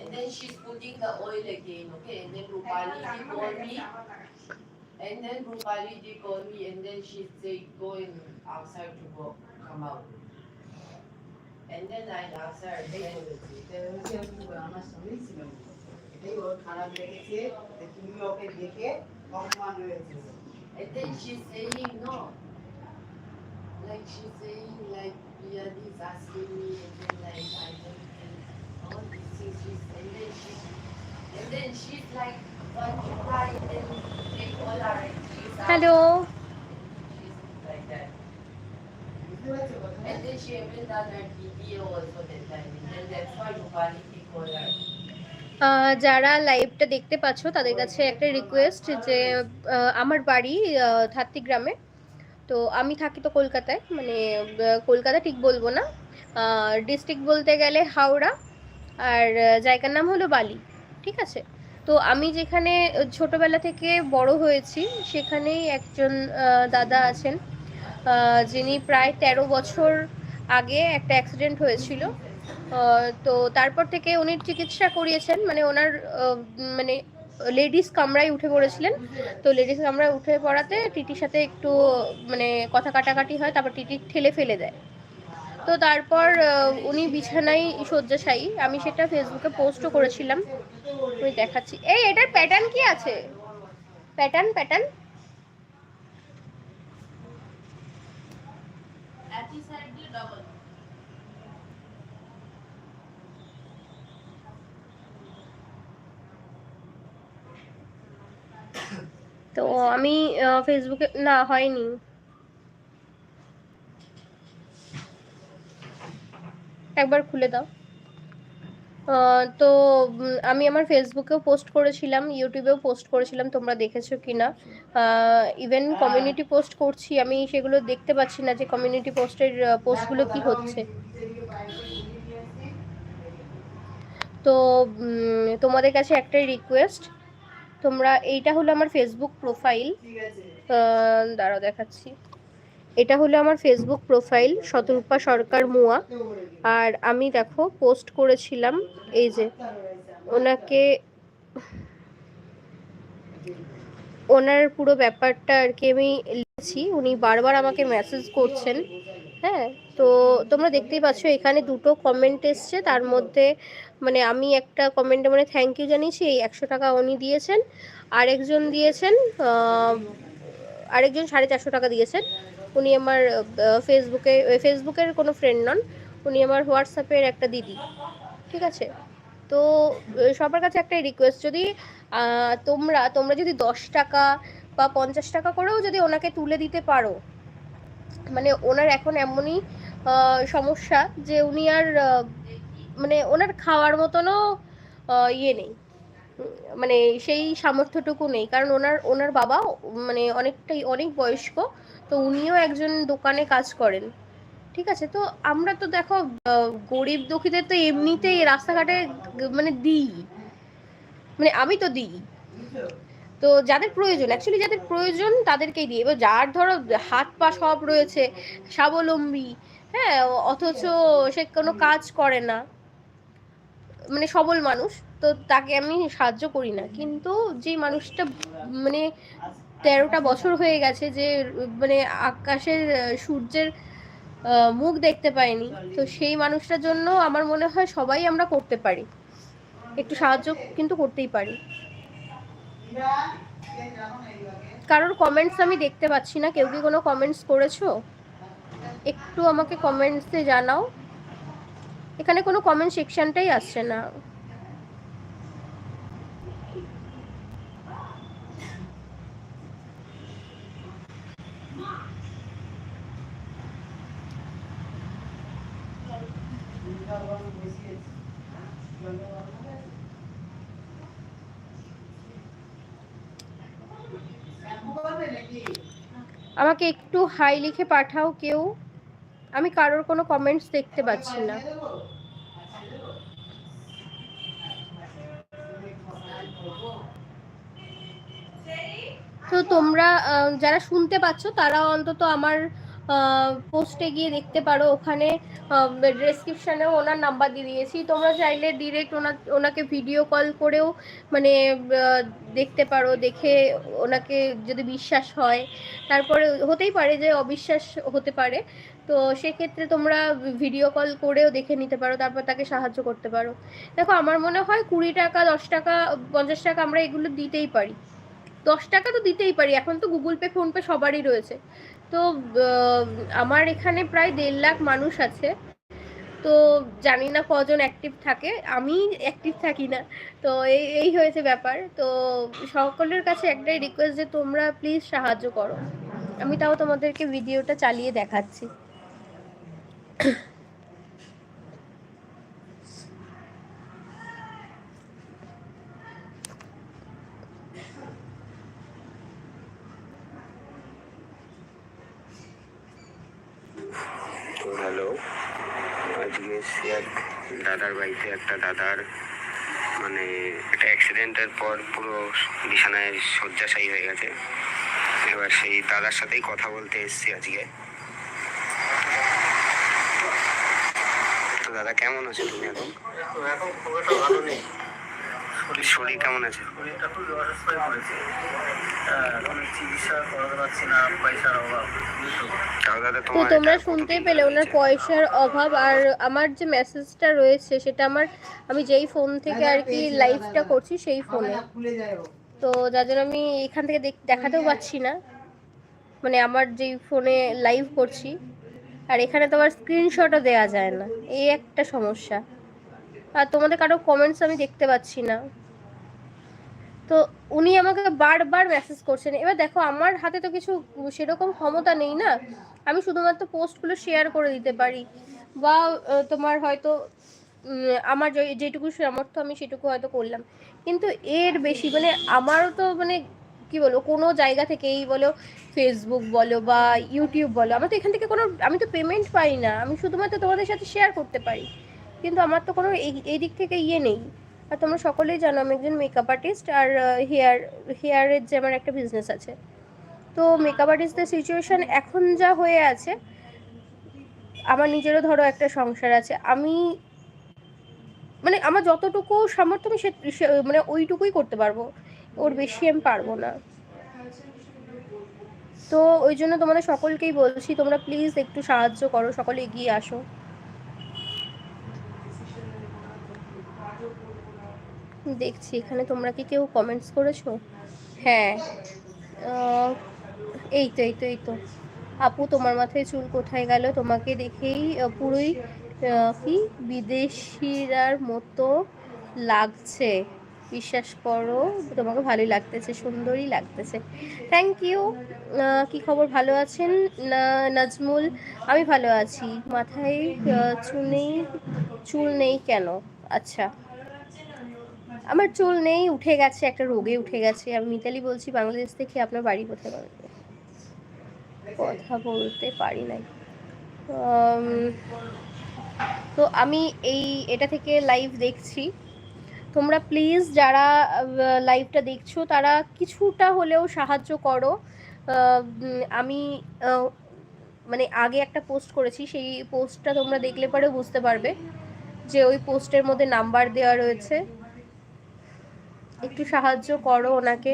And then she's putting the oil again, okay? And then Rupali ji called me. And then Rupali ji called me and then she said, go in outside to go, come out. And then I asked her, এটাই then, বলেছি এটা হচ্ছে ওর আমার সঙ্গেই ছিল এটাই ওর খারাপ লেগেছে যে তুমি ওকে দেখে অপমান হয়েছে and then she's saying, no. Like she's saying, like, Yadi is asking me, and then like, I don't, all these things, and then she, and then she's like, want to cry, and then call her, and she's out. Hello She's like that. And then she even done her DBA also that time, and then that's why Rupali they call her. যারা লাইভটা দেখতে পাচ্ছ তাদের কাছে একটা request যে আমার বাড়ি থাত্তি গ্রামে তো আমি থাকি তো কলকাতায় মানে কলকাতা ঠিক বলব না ডিস্ট্রিক্ট বলতে গেলে হাওড়া আর জায়গার নাম হলো বালি, ঠিক আছে? তো আমি যেখানে ছোটবেলা থেকে বড় হয়েছি, সেখানেই একজন দাদা আছেন যিনি প্রায় তেরো বছর আগে একটা অ্যাক্সিডেন্ট হয়েছিল। তো তারপর থেকে উনি চিকিৎসা করিয়েছেন মানে ওনার মানে লেডিস কামরায় উঠে পড়েছিলেন। তো লেডিস কামরায় উঠে পড়াতে টিটির সাথে একটু মানে কথা কাটাকাটি হয়, তারপর টিটি ঠেলে ফেলে দেয়। তো তারপর উনি বিছানায় শয্যাশায়ী। আমি সেটা ফেসবুকে পোস্টও করেছিলাম। আমি দেখাচ্ছি। এই, এটার প্যাটার্ন কি আছে? প্যাটার্ন প্যাটার্ন তো আমি ফেসবুকে না, হয়নি। একবার খুলে দাও। তো আমি আমার ফেসবুকেও পোস্ট করেছিলাম ইউটিউবেও পোস্ট করেছিলাম তোমরা দেখেছ কি না ইভেন কমিউনিটি পোস্ট করছি আমি সেগুলো দেখতে পাচ্ছি না যে কমিউনিটি পোস্টের পোস্টগুলো কি হচ্ছে। তো তোমাদের কাছে একটাই রিকোয়েস্ট তোমরা এইটা হলো আমার ফেসবুক প্রোফাইল দাঁড়াও দেখাচ্ছি। এটা হলো আমার ফেসবুক প্রোফাইল শতরূপা সরকার মুয়া। আর আমি দেখো পোস্ট করেছিলাম, এই যে ওনাকে, ওনার পুরো ব্যাপারটা আর কি আমি লিখেছি। উনি বারবার আমাকে মেসেজ করছেন হ্যাঁ? তো তোমরা দেখতেই পাচ্ছ, এখানে দুটো কমেন্ট এসছে। তার মধ্যে মানে আমি একটা কমেন্টে মানে থ্যাংক ইউ জানিয়েছি, এই একশো টাকা উনি দিয়েছেন। আরেকজন দিয়েছেন আরেকজন সাড়ে চারশো টাকা দিয়েছেন। উনি আমার ফেসবুকে ফেসবুকের কোনো ফ্রেন্ড নন, উনি আমার হোয়াটসঅ্যাপের একটা দিদি, ঠিক আছে? তো সবার কাছে একটাই রিকোয়েস্ট যদি তোমরা তোমরা যদি দশ টাকা বা পঞ্চাশ টাকা করেও যদি ওনাকে তুলে দিতে পারো মানে ওনার এখন এমনই সমস্যা যে উনি আর মানে ওনার খাওয়ার মতনও ইয়ে নেই মানে সেই সামর্থ্যটুকু নেই, কারণ ওনার ওনার বাবা মানে অনেকটাই, অনেক বয়স্ক তো উনিও একজন দোকানে কাজ করেন। ঠিক আছে? তো আমরা তো দেখো গরিব দুঃখীদের তো এমনিতেই রাস্তাঘাটে মানে দিই। মানে আমি তো দিই। তো যাদের প্রয়োজন অ্যাকচুয়ালি যাদের প্রয়োজন তাদেরকেই দিই। এবার যার ধরো হাত পা সব রয়েছে, স্বাবলম্বী হ্যাঁ অথচ সে কোনো কাজ করে না মানে সবল মানুষ, তো তাকে আমি সাহায্য করি না। কিন্তু যে মানুষটা মানে তেরোটা বছর হয়ে গেছে যে মানে আকাশের সূর্যের মুখ দেখতে পাইনি। তো সেই মানুষটার জন্য আমার মনে হয় সবাই আমরা করতে পারি। একটু সাহায্য কিন্তু করতেই পারি। কারোর কমেন্টস আমি দেখতে পাচ্ছি না। কেউ কি কোনো কমেন্টস করেছ? একটু আমাকে কমেন্টসে জানাও। এখানে কোনো কমেন্ট সেকশনটাই আসছে না। আমাকে একটু হাই লিখে পাঠাও কেউ। আমি কারোর কোনো কমেন্টস দেখতে পাচ্ছি না। তো তোমরা যারা শুনতে পাচ্ছ, তারা অন্তত আমার পোস্টে গিয়ে দেখতে পারো ওখানে ডেসক্রিপশানেও ওনার নাম্বার দিয়ে দিয়েছি। তোমরা চাইলে ডিরেক্ট ওনার ওনাকে ভিডিও কল করেও মানে দেখতে পারো, দেখে ওনাকে যদি বিশ্বাস হয়। তারপরে হতেই পারে যে অবিশ্বাস হতে পারে। তো সেক্ষেত্রে তোমরা ভিডিও কল করেও দেখে নিতে পারো, তারপর তাকে সাহায্য করতে পারো। দেখো, আমার মনে হয় কুড়ি টাকা, দশ টাকা, পঞ্চাশ টাকা আমরা এগুলো দিতেই পারি। দশ টাকা তো দিতেই পারি, এখন তো গুগল পে ফোনপে সবারই রয়েছে। তো আমার এখানে প্রায় দেড় লাখ মানুষ আছে। তো জানি না কজন অ্যাক্টিভ থাকে। আমি অ্যাক্টিভ থাকি না। তো এই এই হয়েছে ব্যাপার। তো সকলের কাছে একটাই রিকোয়েস্ট যে তোমরা প্লিজ সাহায্য করো। আমি তাও তোমাদেরকে ভিডিওটা চালিয়ে দেখাচ্ছি। হ্যালো। আজকে এক দাদার বাড়িতে একটা দাদার মানে একটা অ্যাক্সিডেন্টের পর পুরো বিছানায় শয্যাশায়ী হয়ে গেছে। এবার সেই দাদার সাথেই কথা বলতে এসছি আজকে। তো দাদা, কেমন আছো তুমি এখন? এখন খুব একটা ভালো নেই। শরীর কেমন আছে? শরীরটা খুবই অসুস্থ হয়ে পড়েছে চিকিৎসা করাতে পারছি না পয়সার অভাব বুঝছ? তাও দাদা তো তোমরা শুনতেই পেলে ওনার পয়সার অভাব আর আমার যে মেসেজটা রয়েছে সেটা আমার আমি যেই ফোন থেকে আর কি লাইভটা করছি সেই ফোনে। তো যার জন্য আমি এখান থেকে দেখ- দেখাতেও পাচ্ছি না। মানে আমার যেই ফোনে লাইভ করছি আর এখানে তো আবার স্ক্রিনশটও দেওয়া যায় না। এই একটা সমস্যা। আর তোমাদের কারও কমেন্টস আমি দেখতে পাচ্ছি না। তো উনি আমাকে বারবার মেসেজ করছেন। এবার দেখো, আমার হাতে তো কিছু সেরকম ক্ষমতা নেই না। আমি শুধুমাত্র পোস্টগুলো শেয়ার করে দিতে পারি। বা তোমার হয়তো আমার যেটুকু সামর্থ্য, আমি সেটুকু হয়তো করলাম। কিন্তু এর বেশি মানে আমারও তো মানে কি বলো কোনো জায়গা থেকেই বলো ফেসবুক বলো বা ইউটিউব বলো, আমার তো এখান থেকে কোনো, আমি তো পেমেন্ট পাই না। আমি শুধুমাত্র তোমাদের সাথে শেয়ার করতে পারি। কিন্তু আমার তো কোনো এই দিক থেকে ইয়ে নেই। আর তোমরা সকলেই জানো আমি একজন মেকআপ আর্টিস্ট আর হেয়ার হেয়ারের যে আমার একটা বিজনেস আছে। তো মেকআপ আর্টিস্টদের সিচুয়েশন এখন যা হয়ে আছে, আমার নিজেরও ধরো একটা সংসার আছে। আমি মানে আমার যতটুকু সামর্থ্য আমি সে- মানে ওইটুকুই করতে পারব। ওর বেশি আমি পারব না। তো ওই জন্য তোমাদের সকলকেই বলছি, তোমরা প্লিজ একটু সাহায্য করো, সকলে এগিয়ে আসো। দেখছি এখানে তোমরা কি কেউ কমেন্টস করেছ? হ্যাঁ। এই তো এই তো এই তো। আপু তোমার মাথায় চুল কোথায় গেল? তোমাকে দেখেই পুরোই কি বিদেশিরার মতো লাগছে। বিশ্বাস করো তোমাকে ভালোই লাগতেছে সুন্দরই লাগতেছে। থ্যাংক ইউ কি খবর? ভালো আছেন? না- নাজমুল? আমি ভালো আছি। মাথায় চুল নেই চুল নেই কেন? আচ্ছা। আমার চুল নেই, উঠে গেছে, একটা রোগে উঠে গেছে। আমি মিতালি বলছি, বাংলাদেশ থেকে আপনার বাড়ি কোথায় বলেন? কথা বলতে পারি নাই। তো আমি এই, এটা থেকে লাইভ দেখছি। তোমরা প্লিজ যারা লাইভটা দেখছ, তারা কিছুটা হলেও সাহায্য করো। আমি মানে আগে একটা পোস্ট করেছি, সেই পোস্টটা তোমরা দেখলে পরে বুঝতে পারবে যে ওই পোস্টের মধ্যে নাম্বার দেওয়া রয়েছে। একটু সাহায্য করো ওনাকে।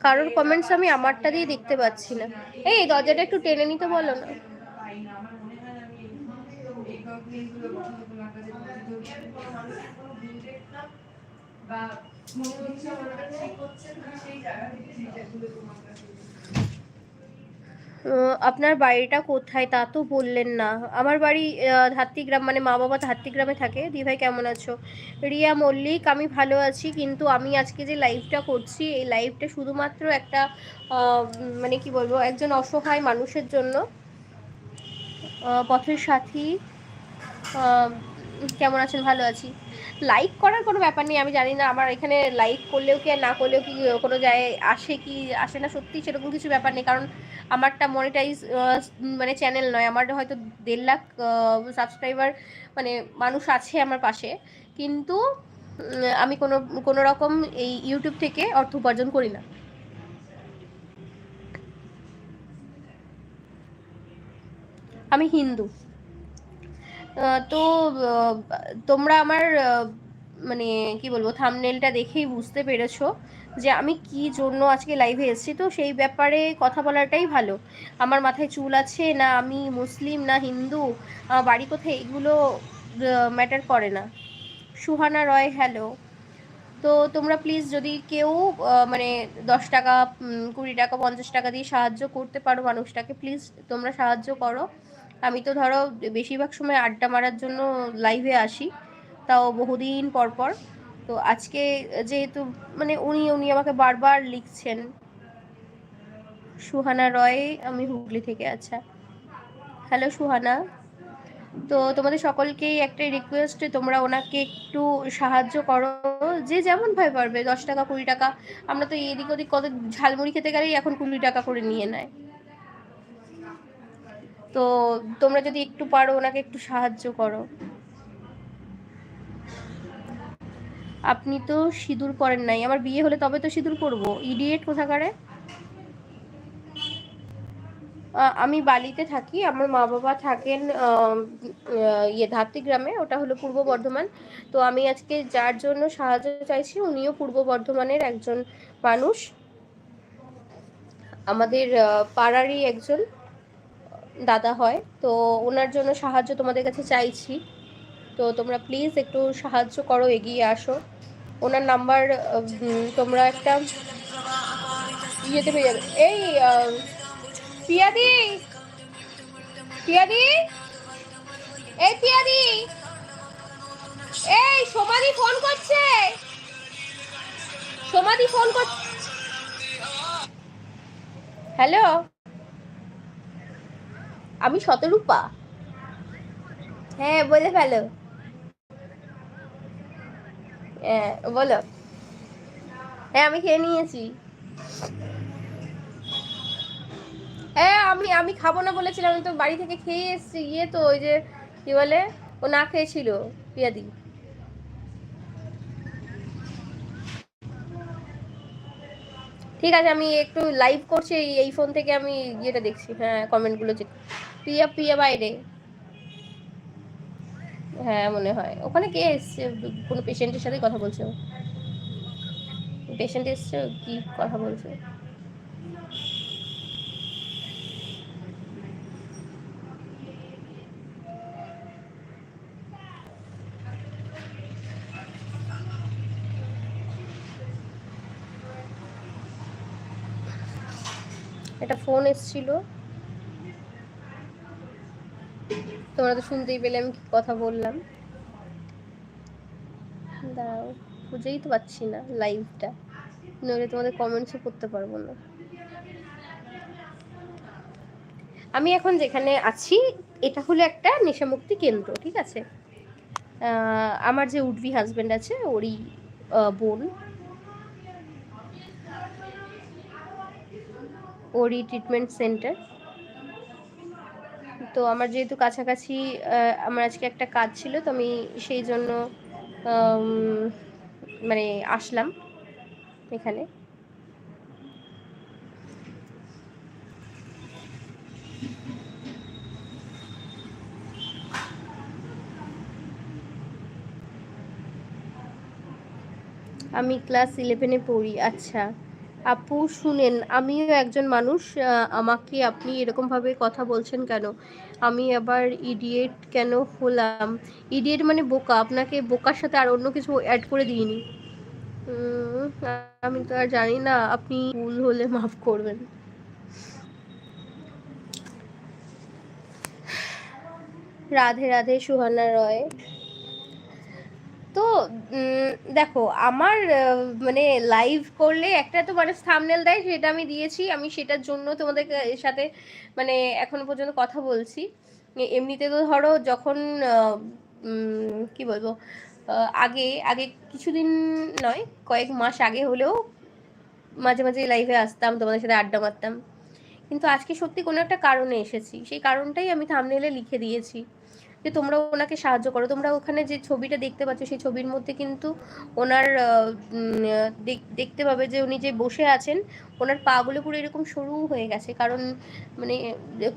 কারোর কমেন্টস আমি আমারটা দিয়ে দেখতে পাচ্ছি না। এই দরজাটা একটু টেনে নিতে বলো না। আহ, আপনার বাড়িটা কোথায় তা তো বললেন না। আমার বাড়ি ধাত্রীগ্রাম মানে মা বাবা ধাত্রীগ্রামে থাকে। দিভাই, কেমন আছো? রিয়া, মল্লিক, আমি ভালো আছি, কিন্তু আমি আজকে যে লাইভটা করছি, এই লাইভটা শুধুমাত্র একটা মানে কি বলব, একজন অসহায় মানুষের জন্য। পথের সাথী। কেমন আছেন? ভালো আছি। লাইক করার কোনো ব্যাপার নেই, আমি জানি না আমার এখানে লাইক করলেও কি না করলেও কি কোনো জায়গায় আসে কি, আসে না সত্যি সেরকম কিছু ব্যাপার নেই, কারণ আমারটা মনিটাইজ মানে চ্যানেল নয়, আমার হয়তো দেড় লাখ সাবস্ক্রাইবার মানে মানুষ আছে আমার পাশে, কিন্তু আমি কোনো কোনো রকম এই ইউটিউব থেকে অর্থ উপার্জন করি না। আমি হিন্দু। তো তোমরা আমার মানে কি বলব থামনেলটা দেখেই বুঝতে পেরেছ যে আমি কি জন্য আজকে লাইভে এসেছি। তো সেই ব্যাপারে কথা বলাটাই ভালো। আমার মাথায় চুল আছে, না আমি মুসলিম, না হিন্দু বাড়ি কোথায়, এগুলো ম্যাটার করে না। সুহানা রয় হ্যালো তো তোমরা প্লিজ যদি কেউ মানে দশ টাকা কুড়ি টাকা, পঞ্চাশ টাকা দিয়ে সাহায্য করতে পারো মানুষটাকে প্লিজ তোমরা সাহায্য করো। আমি তো ধরো বেশিরভাগ সময় আড্ডা মারার জন্য লাইভে আসি, তাও বহুদিন পর পর। তো আজকে যেহেতু মানে উনি উনি আমাকে বারবার লিখছেন, সুহানা রয়, আমি হুগলি থেকে আচ্ছা। হ্যালো সুহানা। তো তোমাদের সকলকেই একটাই রিকোয়েস্ট তোমরা ওনাকে একটু সাহায্য করো, যে যেমন ভাই পারবে, দশ টাকা, কুড়ি টাকা, আমরা তো এদিক ওদিক কত ঝালমুড়ি খেতে গেলেই এখন কুড়ি টাকা করে নিয়ে নেয়। তো তোমরা যদি একটু পারো, ওনাকে একটু সাহায্য করো। আপনি তো সিঁদুর পরেন নাই। আমার বিয়ে হলে তবে তো সিঁদুর পরবো ইডিয়েট কোথাকারে? আমি বালিতে থাকি। আমার মা বাবা থাকেন ইয়ে ধাত্রী গ্রামে। ওটা হলো পূর্ব বর্ধমান। তো আমি আজকে যার জন্য সাহায্য চাইছি, উনিও পূর্ব বর্ধমানের একজন মানুষ। আমাদের পাড়ারই একজন। দাদা হয়। তো ওনার জন্য সাহায্য তোমাদের কাছে চাইছি। তো তোমরা প্লিজ একটু সাহায্য করো, এগিয়ে আসো। ওনার নাম্বার তোমরা একটা ইয়েতে পেয়ে যাবে। এই পিয়াদি! পিয়াদি! এই পিয়াদি! এই, সোমাদি ফোন করছে! সোমাদি ফোন করছে হ্যালো আমি শতরূপা। হ্যাঁ বলে ফেলো। হ্যাঁ বলো। হ্যাঁ আমি খেয়ে নিয়েছি। হ্যাঁ আমি আমি খাব না বলেছিলাম তো বাড়ি থেকে খেয়ে এসেছি। ইয়ে তো, ওই যে, কি বলে, ও না খেয়েছিল পিয়াদি ঠিক আছে, আমি একটু লাইভ করছি, এই ফোন থেকে আমি ইয়েটা দেখছি। হ্যাঁ কমেন্টগুলো চেক প্রিয়া প্রিয়া বাইরে। হ্যাঁ মনে হয়। ওখানে কে এসছে? কোনো পেশেন্টের সাথে কথা বলছে? পেশেন্ট এসছে, কি কথা বলছে? একটা ফোন এসছিল। তোমরা তো শুনতেই পেলে আমি কথা বললাম। দাঁড়াও, খুঁজেই তো পাচ্ছি না লাইভটা নইলে তোমাদের কমেন্টসও করতে পারব না। আমি এখন যেখানে আছি, এটা হলো একটা নেশামুক্তি কেন্দ্র, ঠিক আছে? আমার যে উডবি হাজবেন্ড আছে, ওরই বোন। ওরই ট্রিটমেন্ট সেন্টার তো আমার যেহেতু কাছাকাছি আমার আজকে একটা কাজ ছিল, তো আমি সেই জন্য মানে আসলাম এখানে। আমি ক্লাস ইলেভেনে পড়ি আচ্ছা। আপু, শুনেন, আমিও একজন মানুষ আমাকে আপনি এরকমভাবে কথা বলছেন কেন? আমি আবার ইডিয়েট কেন হলাম? ইডিয়েট মানে বোকা, আপনাকে বোকার সাথে আর অন্য কিছু অ্যাড করে দিইনি। আমি তো আর জানি না, আপনি ভুল হলে মাফ করবেন। রাধে রাধে, সুহানা রয়। দেখো, আমার মানে লাইভ করলে একটা তো মানে থামনেল দেয়, সেটা আমি দিয়েছি, আমি সেটার জন্য তোমাদের সাথে মানে এখনও পর্যন্ত কথা বলছি। এমনিতে তো ধরো যখন কি বলব আগে আগে কিছুদিন নয়, কয়েক মাস আগে হলেও মাঝে মাঝে লাইভে আসতাম, তোমাদের সাথে আড্ডা মারতাম। কিন্তু আজকে সত্যি কোনো একটা কারণে এসেছি, সেই কারণটাই আমি থামনেলে লিখে দিয়েছি। যে তোমরা ওনাকে সাহায্য করো। তোমরা ওখানে যে ছবিটা দেখতে পাচ্ছ, সেই ছবির মধ্যে কিন্তু ওনার দেখতে পাবে যে উনি যে বসে আছেন, ওনার পাগুলো পুরো এরকম সরু হয়ে গেছে। কারণ মানে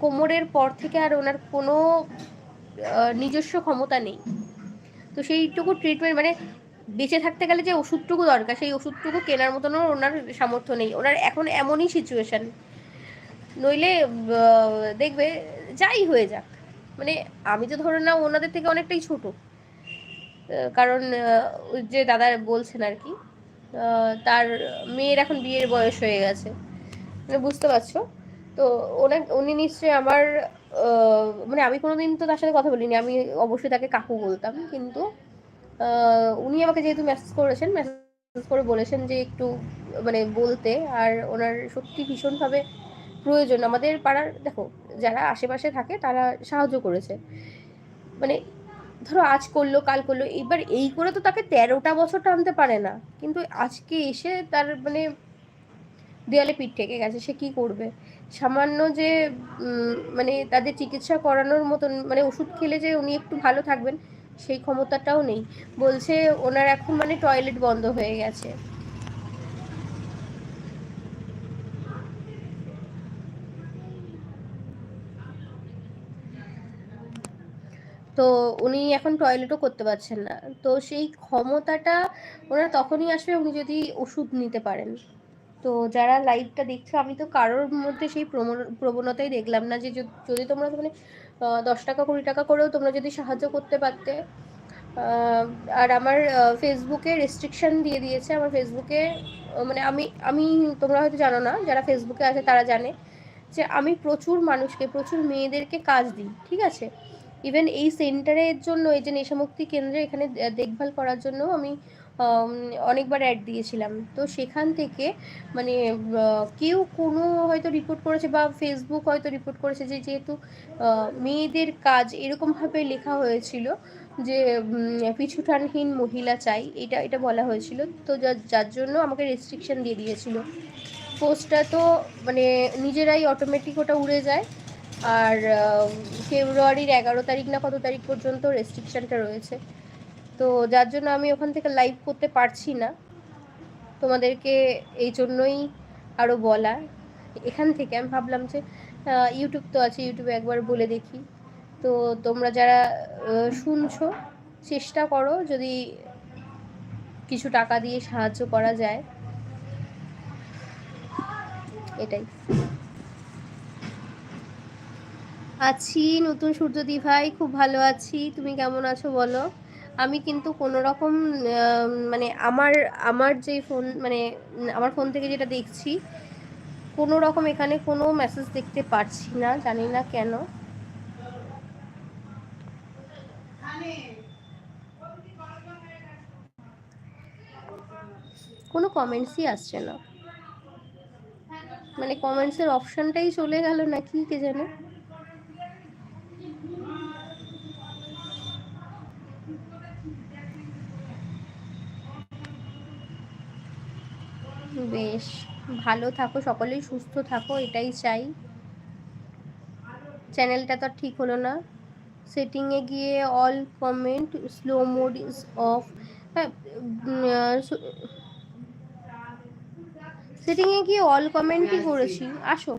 কোমরের পর থেকে আর ওনার কোনো নিজস্ব ক্ষমতা নেই। তো সেইটুকু ট্রিটমেন্ট মানে বেঁচে থাকতে গেলে যে ওষুধটুকু দরকার, সেই ওষুধটুকু কেনার মতনও ওনার সামর্থ্য নেই। ওনার এখন এমনই সিচুয়েশন নইলে দেখবে, যাই হয়ে যাক। মানে আমি তো ধরে না ওনাদের থেকে অনেকটাই ছোট। কারণ যে দাদা বলছেন আর কি তার মেয়ের এখন বিয়ের বয়স হয়ে গেছে। মানে বুঝতে পারছ? তো ওনা উনি নিশ্চয়ই আমার মানে আমি কোনোদিন তো তার সাথে কথা বলিনি, আমি অবশ্যই তাকে কাকু বলতাম, কিন্তু উনি আমাকে যেহেতু মেসেজ করেছেন মেসেজ করে বলেছেন যে একটু মানে বলতে, আর ওনার সত্যি ভীষণভাবে প্রয়োজন। আমাদের পাড়ার, দেখো, যারা আশেপাশে থাকে, তারা সাহায্য করেছে। মানে ধরো, আজ করল, কাল করল, এবার এই করে তো তাকে তেরোটা বছর টানতে পারে না। কিন্তু আজকে এসে তার মানে দেয়ালে পিঠ ঠেকে গেছে, সে কি করবে? সামান্য যে মানে তাদের চিকিৎসা করানোর মতন মানে ওষুধ খেলে যে উনি একটু ভালো থাকবেন, সেই ক্ষমতাটাও নেই। বলছে, ওনার এখন মানে টয়লেট বন্ধ হয়ে গেছে। তো উনি এখন টয়লেটও করতে পারছেন না। তো সেই ক্ষমতাটা ওনার তখনই আসবে উনি যদি ওষুধ নিতে পারেন। তো যারা লাইভটা দেখছ, আমি তো কারোর মধ্যে সেই প্রবণ- প্রবণতাই দেখলাম না যে যদি তোমরা মানে দশ টাকা, কুড়ি টাকা করেও তোমরা যদি সাহায্য করতে পারতে। আর আমার ফেসবুকে রেস্ট্রিকশন দিয়ে দিয়েছে। আমার ফেসবুকে মানে আমি আমি, তোমরা হয়তো জানো না, যারা ফেসবুকে আছে তারা জানে যে আমি প্রচুর মানুষকে, প্রচুর মেয়েদেরকে কাজ দিই, ঠিক আছে? ইভেন এই সেন্টারের জন্য, এই যে নেশামুক্তি কেন্দ্রে এখানে দেখভাল করার জন্য আমি অনেকবার অ্যাড দিয়েছিলাম। তো সেখান থেকে মানে কেউ কোনো হয়তো রিপোর্ট করেছে বা ফেসবুক হয়তো রিপোর্ট করেছে যে, যেহেতু মেয়েদের কাজ এরকমভাবে লেখা হয়েছিল যে পিছুটানহীন মহিলা চাই, এটা এটা বলা হয়েছিল। তো যার জন্য আমাকে রেস্ট্রিকশন দিয়ে দিয়েছিল। পোস্টটা তো মানে নিজেরাই অটোমেটিক ওটা উড়ে যায়। আর ফেব্রুয়ারির এগারো তারিখ না কত তারিখ পর্যন্ত রেস্ট্রিকশনটা রয়েছে। তো যার জন্য আমি ওখান থেকে লাইভ করতে পারছি না। তোমাদেরকে এই জন্যই আরও বলা এখান থেকে আমি ভাবলাম যে ইউটিউব তো আছে ইউটিউবে একবার বলে দেখি। তো তোমরা যারা শুনছো, চেষ্টা করো যদি কিছু টাকা দিয়ে সাহায্য করা যায়। এটাই। আছি, নতুন সূর্যদি ভাই খুব ভালো আছি। তুমি কেমন আছো বলো? আমি কিন্তু কোনো রকম মানে আমার আমার যে ফোন মানে আমার ফোন থেকে যেটা দেখছি কোনো রকম এখানে কোনো মেসেজ দেখতে পারছি না, জানি না কেন। কোনো কমেন্টসই আসছে না। মানে কমেন্টসের অপশনটাই চলে গেল নাকি, কে জানে? বেশ, ভালো থাকো, সকলেই সুস্থ থাকো, এটাই চাই। চ্যানেলটা তো ঠিক হলো না। সেটিংয়ে গিয়ে all comment slow mode is off সেটিংয়ে গিয়ে অল কমেন্টই করেছি। আসো।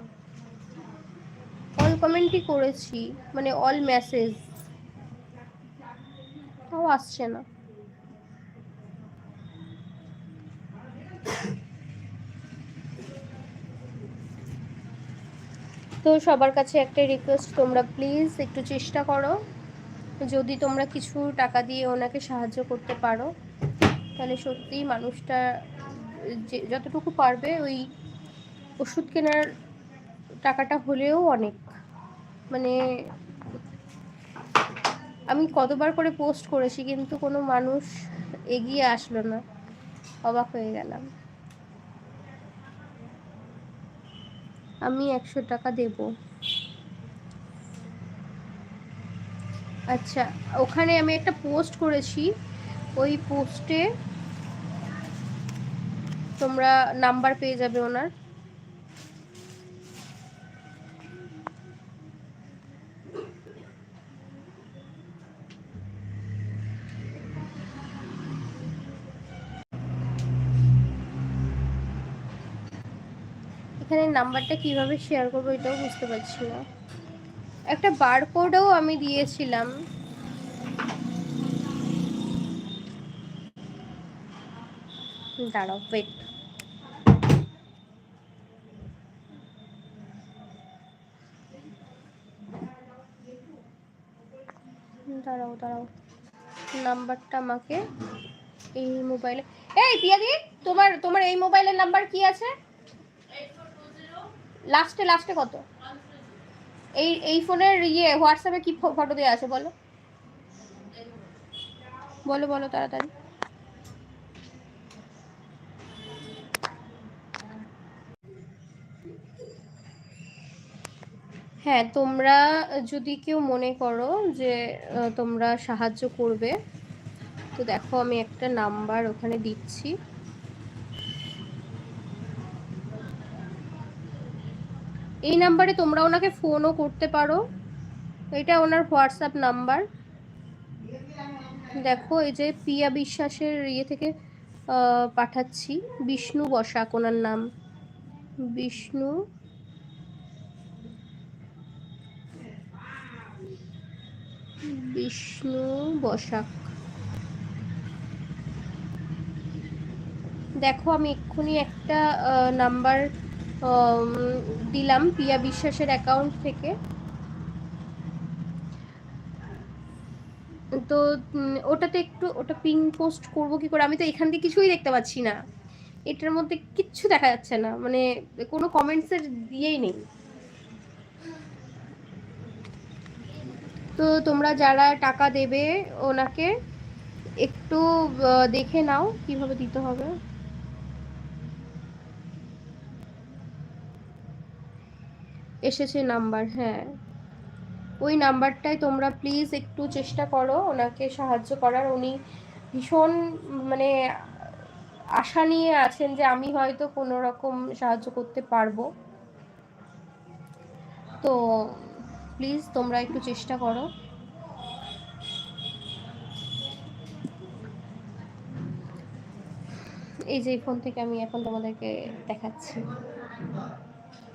অল কমেন্টই করেছি মানে অল মেসেজ তাও আসছে না। তো সবার কাছে একটা রিকোয়েস্ট তোমরা প্লিজ একটু চেষ্টা করো। যদি তোমরা কিছু টাকা দিয়ে ওনাকে সাহায্য করতে পারো, তাহলে সত্যিই মানুষটা যে, যতটুকু পারবে ওই ওষুধ কেনার টাকাটা হলেও অনেক। মানে আমি কতবার করে পোস্ট করেছি, কিন্তু কোনো মানুষ এগিয়ে আসলো না। অবাক হয়ে গেলাম। আমি একশো টাকা দেব। আচ্ছা ওখানে আমি একটা পোস্ট করেছি। ওই পোস্টে তোমরা নাম্বার পেয়ে যাবে ওনার এখানে নাম্বারটা কীভাবে শেয়ার করব এটাও বুঝতে পারছি না। একটা বারকোডও আমি দিয়েছিলাম। দাঁড়াও ওয়েট দাঁড়াও দাঁড়াও। নাম্বারটা আমাকে এই মোবাইলে এই পিয়াদি তোমার তোমার এই মোবাইলের নাম্বার কি আছে? লাস্টে লাস্টে কত? এই এই ফোনের ইয়ে হোয়াটসঅ্যাপে কি ফটো দেওয়া আছে বলো? বলো বলো তাড়াতাড়ি। হ্যাঁ তোমরা যদি কেউ মনে করো যে তোমরা সাহায্য করবে, তো দেখো আমি একটা নাম্বার ওখানে দিচ্ছি। এই নাম্বারে তোমরা ওনাকে ফোনও করতে পারো। এটা ওনার হোয়াটসঅ্যাপ নাম্বার। দেখো, এই যে পিয়া বিশ্বাসের ইয়ে থেকে পাঠাচ্ছি। বিষ্ণু বসাক ওনার নাম। বিষ্ণু। বিষ্ণু বসাক। দেখো, আমি এক্ষুনি একটা নাম্বার দিলাম পিয়া বিশ্বাসের অ্যাকাউন্ট থেকে। তো ওটাতে একটু, ওটা পিন পোস্ট করব কি করে? আমি তো এখান থেকে কিছুই দেখতে পাচ্ছি না। এটার মধ্যে কিচ্ছু দেখা যাচ্ছে না। মানে কোনো কমেন্টসের দিয়েই নেই। তো, তোমরা যারা টাকা দেবে ওনাকে, একটু দেখে নাও কীভাবে দিতে হবে। এসেছে নাম্বার হ্যাঁ। ওই নাম্বারটায় তোমরা প্লিজ একটু চেষ্টা করো ওনাকে সাহায্য করার। উনি ভীষণ মানে আশা নিয়ে আছেন যে আমি হয়তো কোনো রকম সাহায্য করতে পারব। তো প্লিজ তোমরা একটু চেষ্টা করো। এই যে ফোন থেকে আমি এখন তোমাদেরকে দেখাচ্ছি।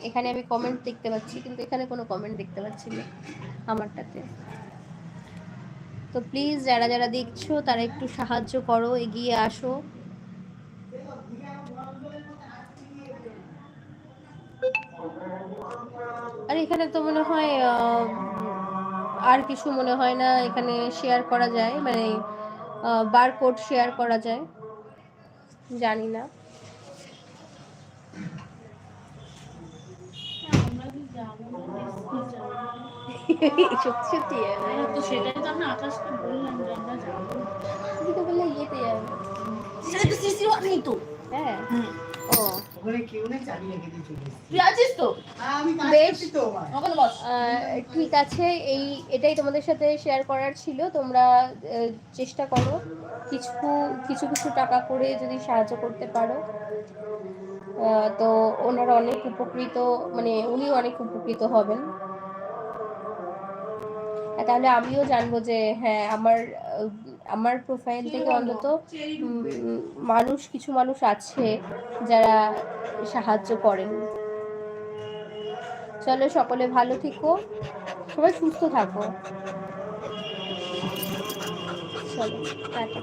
এখানে আমি কমেন্ট দেখতে পাচ্ছি, কিন্তু এখানে কোনো কমেন্ট দেখতে পাচ্ছি না আমারটাতে। তো প্লিজ যারা যারা দেখছ, তারা একটু সাহায্য করো, এগিয়ে আসো। আর এখানে তো মনে হয় আর কিছু মনে হয় না, এখানে শেয়ার করা যায় মানে বারকোড শেয়ার করা যায়। জানি না। সত্যি সত্যি তো সেটাই তো আকাশকে বললাম যে আমরা যাব ঠিক আছে এই এটাই তোমাদের সাথে শেয়ার করার ছিল তোমরা চেষ্টা করো কিছু কিছু কিছু টাকা করে যদি সাহায্য করতে পারো তো ওনারা অনেক উপকৃত মানে উনি অনেক উপকৃত হবেন। তাহলে আমিও জানব যে হ্যাঁ আমার আমার প্রোফাইল থেকে অন্তত মানুষ কিছু মানুষ আছে যারা সাহায্য করেন। চলো সকলে ভালো থেকো সবাই সুস্থ থাকো। চলো টাটা।